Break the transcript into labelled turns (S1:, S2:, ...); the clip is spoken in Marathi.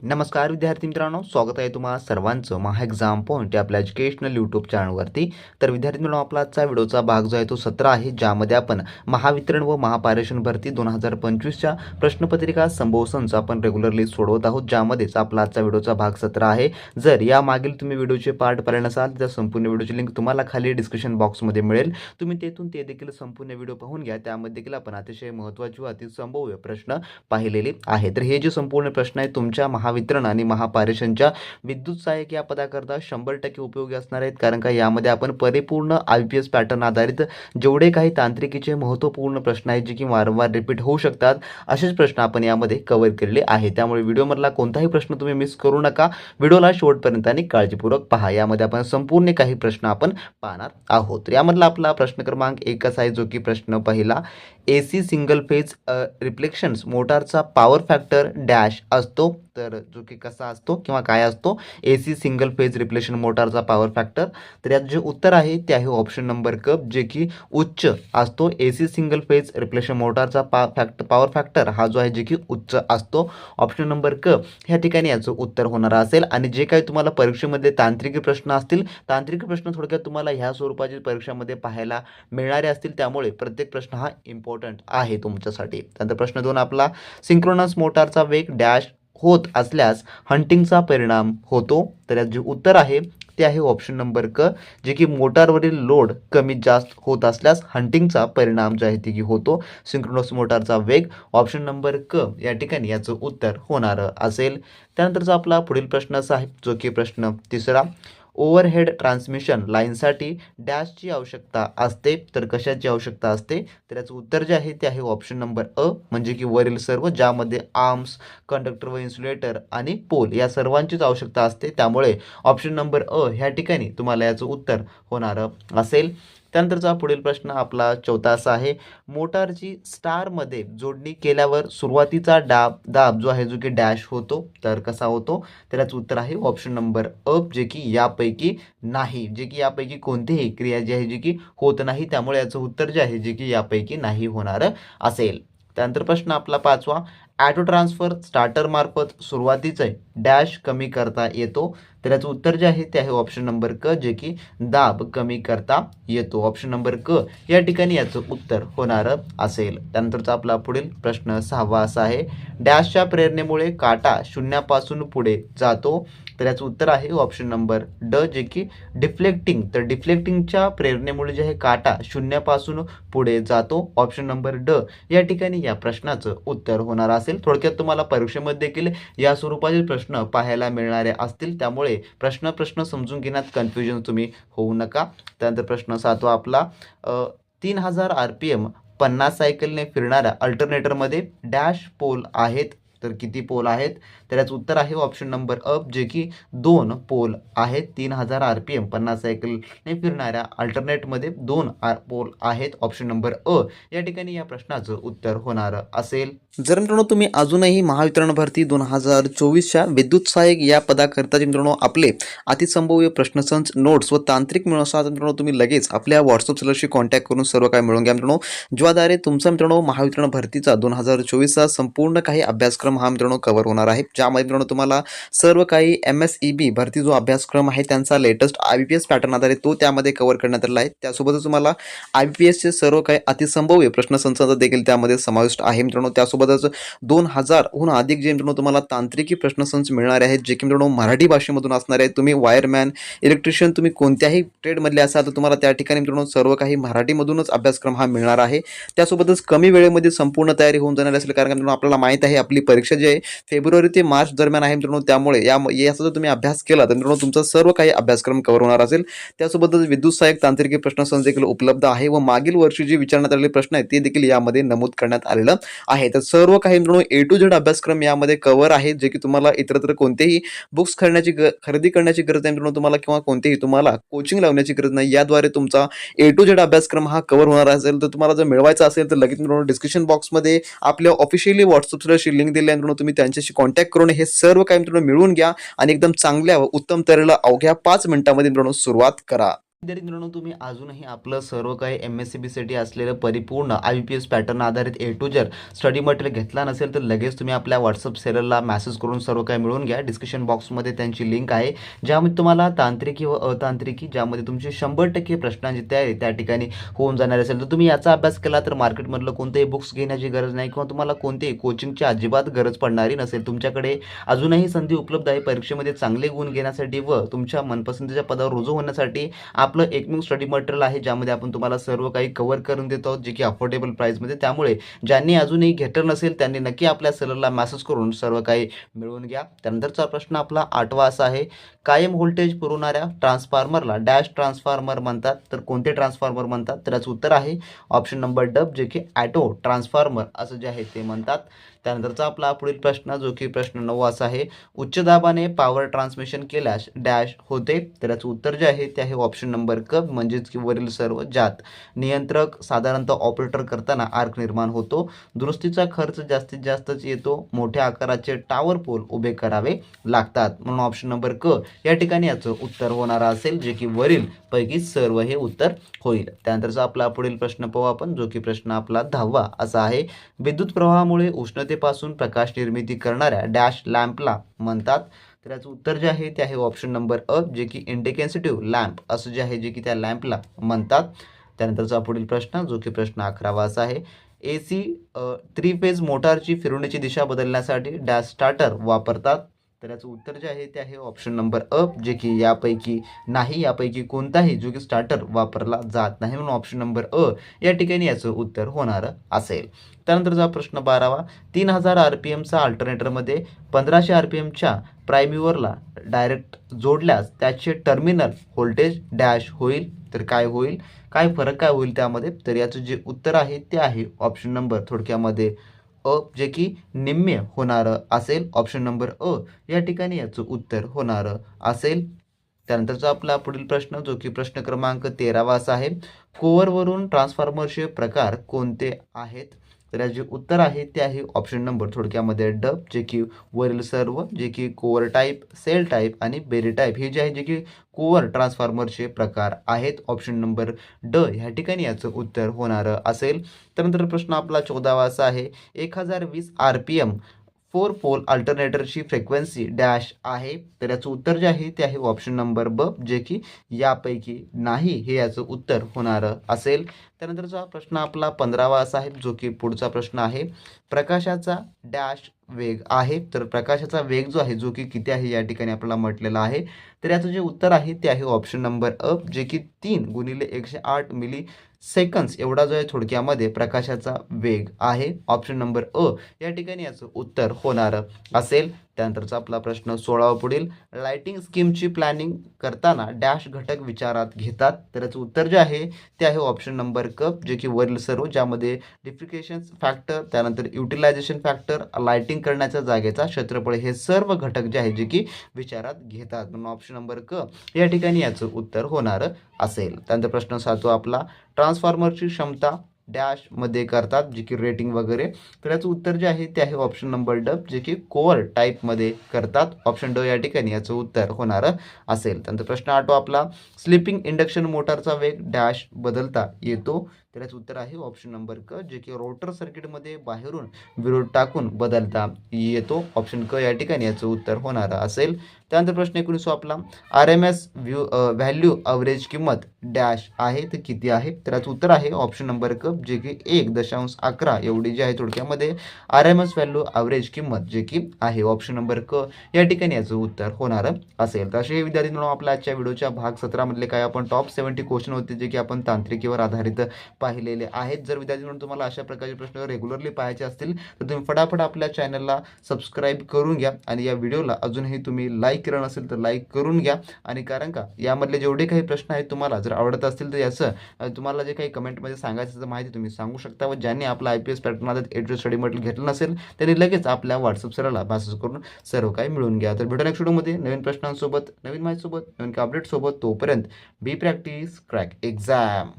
S1: नमस्कार विद्यार्थी मित्रांनो. स्वागत आहे तुम्हाला सर्वांचं महा एक्झाम पॉईंट आपल्या एज्युकेशनल यूट्यूब चॅनलवरती तर विद्यार्थी मित्रांनो आपला आजचा व्हिडिओचा भाग जो आहे तो सतरा आहे ज्यामध्ये आपण महावितरण व महापारेषण भरती दोन हजार पंचवीसच्या प्रश्नपत्रिका संबोधनच आपण रेग्युलरली सोडवत आहोत ज्यामध्येच आपला आजचा व्हिडिओचा भाग सतरा आहे. जर यामागील तुम्ही व्हिडिओचे पार्ट पाहिले नसाल तर संपूर्ण व्हिडिओची लिंक तुम्हाला खाली डिस्क्रिप्शन बॉक्समध्ये मिळेल. तुम्ही तेथून ते देखील संपूर्ण व्हिडिओ पाहून घ्या. त्यामध्ये देखील आपण अतिशय महत्त्वाचे व अतिसंभव्य प्रश्न पाहिलेले आहे तर हे जे संपूर्ण प्रश्न आहे तुमच्या महा महावितरण आणि महापारेषणच्या विद्युत सहाय्यक या पदाकरता शंभर टक्के उपयोगी असणार आहेत. कारण का यामध्ये आपण परिपूर्ण आय पी एस पॅटर्न आधारित जेवढे काही तांत्रिकीचे महत्त्वपूर्ण प्रश्न आहेत जे की वारंवार रिपीट होऊ शकतात असेच प्रश्न आपण यामध्ये कव्हर केलेले आहे त्यामुळे व्हिडिओमधला कोणताही प्रश्न तुम्ही मिस करू नका. व्हिडिओला शेवटपर्यंत आणि काळजीपूर्वक पहा. यामध्ये आपण संपूर्ण काही प्रश्न आपण पाहणार आहोत. यामधला आपला प्रश्न क्रमांक एकच आहे जो की प्रश्न पहिला A C single phase reflections मोटारचा power factor dash असतो. फॅक्टर जो की कसा असतो किंवा काय असतो A C single phase repulsion मोटारचा power factor तर यात जे उत्तर आहे ते आहे ऑप्शन नंबर कप जे की उच्च असतो. A C single phase repulsion मोटारचा पा फॅक्ट पॉवर फॅक्टर हा जो आहे जे की उच्च असतो. ऑप्शन नंबर क ह्या ठिकाणी याचं उत्तर होणार असेल. आणि जे काही तुम्हाला परीक्षेमध्ये तांत्रिक प्रश्न असतील तांत्रिक प्रश्न थोडक्यात तुम्हाला ह्या स्वरूपाचे परीक्षामध्ये पाहायला मिळणारे असतील. त्यामुळे प्रत्येक प्रश्न हा इम्पॉर्टंट आहे तुमच्यासाठी. त्यानंतर प्रश्न दोन आपला सिंक्रोनस मोटारचा वेग डॅश होत असल्यास हंटिंगचा परिणाम होतो. तर यात जे उत्तर आहे ते आहे ऑप्शन नंबर क जे की मोटारवरील लोड कमी जास्त होत असल्यास हंटिंगचा परिणाम जो आहे ते की होतो. सिंक्रोनस मोटारचा वेग ऑप्शन नंबर क या ठिकाणी याचं उत्तर होणार असेल. त्यानंतरचा आपला पुढील प्रश्न असा आहे जो की प्रश्न तिसरा. ओव्हरहेड ट्रान्समिशन लाईनसाठी डॅशची आवश्यकता असते. तर कशाची आवश्यकता असते? तर याचं उत्तर जे आहे ते आहे ऑप्शन नंबर अ म्हणजे की वरील सर्व ज्यामध्ये आर्म्स कंडक्टर व इन्सुलेटर आणि पोल या सर्वांचीच आवश्यकता असते. त्यामुळे ऑप्शन नंबर अ ह्या ठिकाणी तुम्हाला याचं उत्तर होणारं असेल. त्यानंतरचा पुढील प्रश्न आपला चौथा असा आहे मोटारची स्टारमध्ये जोडणी केल्यावर सुरुवातीचा डाब दाब जो आहे जो की डॅश होतो तर कसा होतो? तर उत्तर आहे ऑप्शन नंबर अप जे की यापैकी नाही जे की यापैकी कोणतीही क्रिया जी आहे जी की होत नाही त्यामुळे याचं उत्तर जे आहे जे की यापैकी नाही होणार असेल. त्यानंतर प्रश्न आपला पाचवा ॲटो ट्रान्सफर स्टार्टरमार्फत सुरुवातीचे डॅश कमी करता येतो तर याचं उत्तर जे आहे ते आहे ऑप्शन नंबर क जे की दाब कमी करता येतो. ऑप्शन नंबर क या ठिकाणी याचं उत्तर होणारं असेल. त्यानंतरचा आपला पुढील प्रश्न सहावा असा आहे. डॅशच्या प्रेरणेमुळे काटा शून्यापासून पुढे जातो. तर याचं उत्तर आहे ऑप्शन नंबर ड जे की डिफ्लेक्टिंग तर डिफ्लेक्टिंगच्या प्रेरणेमुळे जे आहे काटा शून्यापासून पुढे जातो. ऑप्शन नंबर ड या ठिकाणी या प्रश्नाचं उत्तर होणार असेल. थोडक्यात तुम्हाला परीक्षेमध्ये देखील या स्वरूपाचे प्रश्न पाहायला मिळणारे असतील. त्यामुळे प्रश्न प्रश्न समजून घेण्यात कन्फ्युजन तुम्ही होऊ नका. त्यानंतर प्रश्न सातवा आपला तीन हजार आर पी एम पन्नास सायकलने फिरणाऱ्या अल्टरनेटरमध्ये डॅश पोल आहेत. तर किती पोल आहेत? तर याचं उत्तर आहे ऑप्शन नंबर अ जे की दोन पोल आहेत तीन हजार आर पी एम पन्नास सायकलने फिरणाऱ्या अल्टरनेटमध्ये दोन आर पोल आहेत ऑप्शन नंबर अ या ठिकाणी या प्रश्नाचं उत्तर होणार असेल. जर मित्रांनो तुम्ही अजूनही महावितरण भरती दोन हजार चोवीसच्या विद्युत सहाय्यक या पदाकरता मित्रांनो आपले अतिसंभव्य प्रश्नसंच नोट्स व तांत्रिक मिळवसा मित्रांनो तुम्ही लगेच आपल्या व्हॉट्सअप सेलरशी कॉन्टॅक्ट करून सर्व काय मिळवून घ्या मित्रांनो. ज्याद्वारे तुमचा मित्रांनो महावितरण भरतीचा दोन हजार चोवीसचा संपूर्ण काही अभ्यासक्रम हा मित्रांनो कव्हर होणार आहे. ज्यामध्ये मित्रांनो तुम्हाला सर्व काही एम एस ई बी भरती जो अभ्यासक्रम आहे त्यांचा latest I B P S pattern आधारित तो त्यामध्ये कव्हर करण्यात आलेला आहे. त्यासोबतच तुम्हाला आय बी पी एसचे सर्व काही अतिसंभव्य प्रश्नसंचाचा देखील त्यामध्ये समाविष्ट आहे. मित्रांनो त्यासोबतच दोन हजारहून अधिक जे मित्रांनो तुम्हाला तांत्रिकी प्रश्नसंच मिळणारे आहेत जे की मित्रांनो मराठी भाषेमधून असणार आहेत. तुम्ही वायरमॅन इलेक्ट्रिशियन तुम्ही कोणत्याही ट्रेडमधले असाल तर तुम्हाला त्या ठिकाणी मित्रांनो सर्व काही मराठीमधूनच अभ्यासक्रम हा मिळणार आहे. त्यासोबतच कमी वेळेमध्ये संपूर्ण तयारी होऊन जाणार असेल कारण मित्रांनो आपल्याला माहीत आहे आपली परीक्षा जी आहे फेब्रुवारी ते मार्च दरम्यान आहे मित्रांनो त्यामुळे या याचा जर तुम्ही अभ्यास केला तर मित्रांनो तुमचा सर्व काही अभ्यासक्रम कव्हर होणार असेल. त्यासोबतच विद्युत सहाय्यक तांत्रिकी प्रश्नसंच देखील उपलब्ध आहे व मागील वर्षी जे विचारण्यात आलेले प्रश्न आहेत ते देखील यामध्ये नमूद करण्यात आलेलं आहे. तर सर्व काही मित्रांनो ए टू झेड अभ्यासक्रम यामध्ये कव्हर आहे जे की तुम्हाला इतरत्र कोणतेही बुक्स खरण्याची ग खरेदी करण्याची गरज नाही मित्रांनो तुम्हाला किंवा कोणतेही तुम्हाला कोचिंग लावण्याची गरज नाही. याद्वारे तुमचा ए टू झेड अभ्यासक्रम हा कव्हर होणार असेल. तर तुम्हाला जर मिळवायचा असेल तर लगेच मित्रांनो डिस्क्रिप्शन बॉक्समध्ये आपल्या ऑफिशियली व्हॉट्सअपला लिंक दिली आहे मित्रांनो तुम्ही त्यांच्याशी कॉन्टॅक्ट करून हे सर्व काही मित्रांनो मिळवून घ्या आणि एकदम चांगल्या व उत्तम तऱ्हेला अवघ्या पाच मिनिटांमध्ये मित्रांनो सुरुवात करा. विद्यार्थी मित्रांनो तुम्ही अजूनही आपलं सर्व काही एम एस सी बीसाठी असलेलं परिपूर्ण I B P S pattern आधारित ए टू जर स्टडी मटेरियल घेतला नसेल तर लगेच तुम्ही आपल्या व्हॉट्सअप सेलरला मेसेज करून सर्व काही मिळवून घ्या. डिस्क्रिप्शन बॉक्समध्ये त्यांची लिंक आहे ज्यामध्ये तुम्हाला तांत्रिकी व अतांत्रिकी ज्यामध्ये तुमची शंभर टक्के प्रश्नांची तयारी त्या ठिकाणी होऊन जाणार असेल. तर तुम्ही याचा अभ्यास केला तर मार्केटमधलं कोणतेही बुक्स घेण्याची गरज नाही किंवा तुम्हाला कोणतेही कोचिंगची अजिबात गरज पडणारी नसेल. तुमच्याकडे अजूनही संधी उपलब्ध आहे. परीक्षेमध्ये चांगले गुण घेण्यासाठी व तुमच्या मनपसंतीच्या पदावर रुजू होण्यासाठी आप आपलं एकमेव स्टडी मटेरियल आहे ज्यामध्ये आपण तुम्हाला सर्व काही कव्हर करून देतो आहोत जे की अफोर्डेबल प्राईसमध्ये त्यामुळे ज्यांनी अजूनही घेतलं नसेल त्यांनी नक्की आपल्या सेलरला मेसेज करून सर्व काही मिळवून घ्या. त्यानंतरचा प्रश्न आपला आठवा असा आहे कायम व्होल्टेज पुरवणाऱ्या ट्रान्सफॉर्मरला डॅश ट्रान्सफॉर्मर म्हणतात. तर कोणते ट्रान्सफॉर्मर म्हणतात? तर याचं उत्तर आहे ऑप्शन नंबर डब जे की ॲटो ट्रान्सफॉर्मर असं जे आहे ते म्हणतात. त्यानंतरचा आपला पुढील प्रश्न जो की प्रश्न नऊ असा आहे उच्च दाबाने पॉवर ट्रान्समिशन केल्यास डॅश होते. तर याचं उत्तर जे आहे ते आहे ऑप्शन नंबर क म्हणजेच की वरील सर्व जात. नियंत्रक साधारणतः ऑपरेटर करताना आर्क निर्माण होतो. दुरुस्तीचा खर्च जास्तीत जास्तच येतो. मोठ्या आकाराचे टावर पोल उभे करावे लागतात. म्हणून ऑप्शन नंबर क या ठिकाणी याचं उत्तर होणार असेल जे की वरील पैकी सर्व हे उत्तर होईल. त्यानंतरचा आपला पुढील प्रश्न पाहू आपण जो की प्रश्न आपला दहावा असा आहे. विद्युत प्रवाहामुळे उष्णते उष्णतेपासून प्रकाश निर्मिती करणाऱ्या डॅश लॅम्पला म्हणतात. तर याचं उत्तर जे आहे ते आहे ऑप्शन नंबर अ जे की इंडिकेन्सिटिव्ह लॅम्प असं जे आहे जे की त्या लॅम्पला म्हणतात. त्यानंतरचा पुढील प्रश्न जो की प्रश्न अकरावा असा आहे. ए सी थ्री फेज मोटारची फिरवण्याची दिशा बदलण्यासाठी डॅश स्टार्टर वापरतात. तर याचं उत्तर जे आहे ते आहे ऑप्शन नंबर अ जे की यापैकी नाही यापैकी कोणताही जो की स्टार्टर वापरला जात नाही म्हणून ऑप्शन नंबर अ या ठिकाणी याचं उत्तर होणार असेल. त्यानंतरचा प्रश्न बारावा तीन हजार आर पी एमचा अल्टरनेटरमध्ये पंधराशे आर पी एमच्या प्रायमिवरला डायरेक्ट जोडल्यास त्याचे टर्मिनल व्होल्टेज डॅश होईल तर काय होईल? काय फरक काय होईल त्यामध्ये? तर याचं जे उत्तर आहे ते आहे ऑप्शन नंबर थोडक्यामध्ये अ जे की निम्म्य होणारं असेल ऑप्शन नंबर अ या ठिकाणी याचं उत्तर होणारं असेल. त्यानंतरचा आपला पुढील प्रश्न जो की प्रश्न क्रमांक तेरावा असा आहे. कोअरवरून ट्रान्सफॉर्मरचे प्रकार कोणते आहेत? तर याचे उत्तर आहे ते आहे ऑप्शन नंबर थोडक्यामध्ये डब जे की वरील सर्व जे की कोअर टाईप सेल टाईप आणि बेरी टाईप हे जे आहे जे की कोअर ट्रान्सफॉर्मरचे प्रकार आहेत. ऑप्शन नंबर ड ह्या ठिकाणी याचं उत्तर होणारं असेल. त्यानंतर प्रश्न आपला चौदावा असा आहे. एक हजार वीस R P M four pole अल्टरनेटरची frequency dash आहे. तर याचं उत्तर जे आहे ते आहे ऑप्शन नंबर ब जे की यापैकी नाही हे याचं उत्तर होणारं असेल. त्यानंतरचा प्रश्न आपला पंधरावा असा आहे जो की पुढचा प्रश्न आहे. प्रकाशाचा डॅश वेग आहे तर प्रकाशाचा वेग जो आहे जो की किती आहे या ठिकाणी आपल्याला म्हटलेला आहे तर याचं जे उत्तर आहे ते आहे ऑप्शन नंबर अ जे की तीन गुणिले एकशे आठ मिली सेकंड्स एवढा जो आहे थोडक्यामध्ये प्रकाशाचा वेग आहे. ऑप्शन नंबर अ या ठिकाणी याचं उत्तर होणार असेल. त्यानंतरचा आपला प्रश्न सोळावा पुढील. लायटिंग स्कीमची प्लॅनिंग करताना डॅश घटक विचारात घेतात. तर याचं उत्तर जे आहे ते आहे ऑप्शन नंबर कप जे की वरील सर्व ज्यामध्ये डिफ्रिकेशन फॅक्टर त्यानंतर युटिलायझेशन फॅक्टर लायटिंग करण्याच्या जागेचा क्षेत्रफळ हे सर्व घटक जे आहे जे की विचारात घेतात. म्हणून ऑप्शन नंबर क या ठिकाणी याचं उत्तर होणार असेल. त्यानंतर प्रश्न सातवा आपला ट्रान्सफॉर्मरची क्षमता. डॅशमध्ये करतात जे की रेटिंग वगैरे. तर याचं उत्तर जे आहे ते आहे ऑप्शन नंबर डब जे की कोअर टाईपमध्ये करतात. ऑप्शन ड या ठिकाणी याचं उत्तर होणार असेल. त्यानंतर प्रश्न आठवा आपला. स्लिपिंग इंडक्शन मोटरचा वेग डॅश बदलता येतो. तर याचं उत्तर आहे ऑप्शन नंबर क जे की रोटर सर्किटमध्ये बाहेरून विरोध टाकून बदलता येतो. ऑप्शन क या ठिकाणी याचं उत्तर होणार असेल. त्यानंतर प्रश्न एकोणीसवा आपला R M S view value average किंमत डॅश आहे तर किती आहे? तर याचं उत्तर आहे ऑप्शन नंबर क जे की एक दशांश अकरा एवढी जी आहे थोडक्यामध्ये. R M S value average किंमत जे की आहे ऑप्शन नंबर क या ठिकाणी याचं उत्तर होणार असेल. तर असे हे विद्यार्थी म्हणून आपल्या आजच्या व्हिडिओच्या भाग सतरामधले काय आपण टॉप सेवन्टी क्वेश्चन होते जे की आपण तांत्रिकेवर आधारित पाहिलेले आहेत. जर विद्यार्थी म्हणून तुम्हाला अशा प्रकारचे प्रश्न रेग्युलरली पाहायचे असतील तर तुम्ही फटाफट आपल्या चॅनलला सबस्क्राईब करून घ्या आणि या व्हिडिओला अजूनही तुम्ही लाईक केलं नसेल तर लाईक करून घ्या. आणि कारण का यामधले जेवढे काही प्रश्न आहेत तुम्हाला जर आवडत असतील तर याचं तुम्हाला जे काही कमेंटमध्ये सांगायचं तर माहिती तुम्ही सांगू शकता व ज्यांनी आपला I P S pattern address study material घेतलं नसेल त्यांनी लगेच आपल्या व्हॉट्सअप सरला मॅसेज करून सर्व काही मिळून घ्या. तर भेटू नेक्स्ट व्हिडिओमध्ये नवीन प्रश्नांसोबत नवीन माहितीसोबत नवीन अपडेटसोबत तोपर्यंत बी प्रॅक्टिस क्रॅक एक्झाम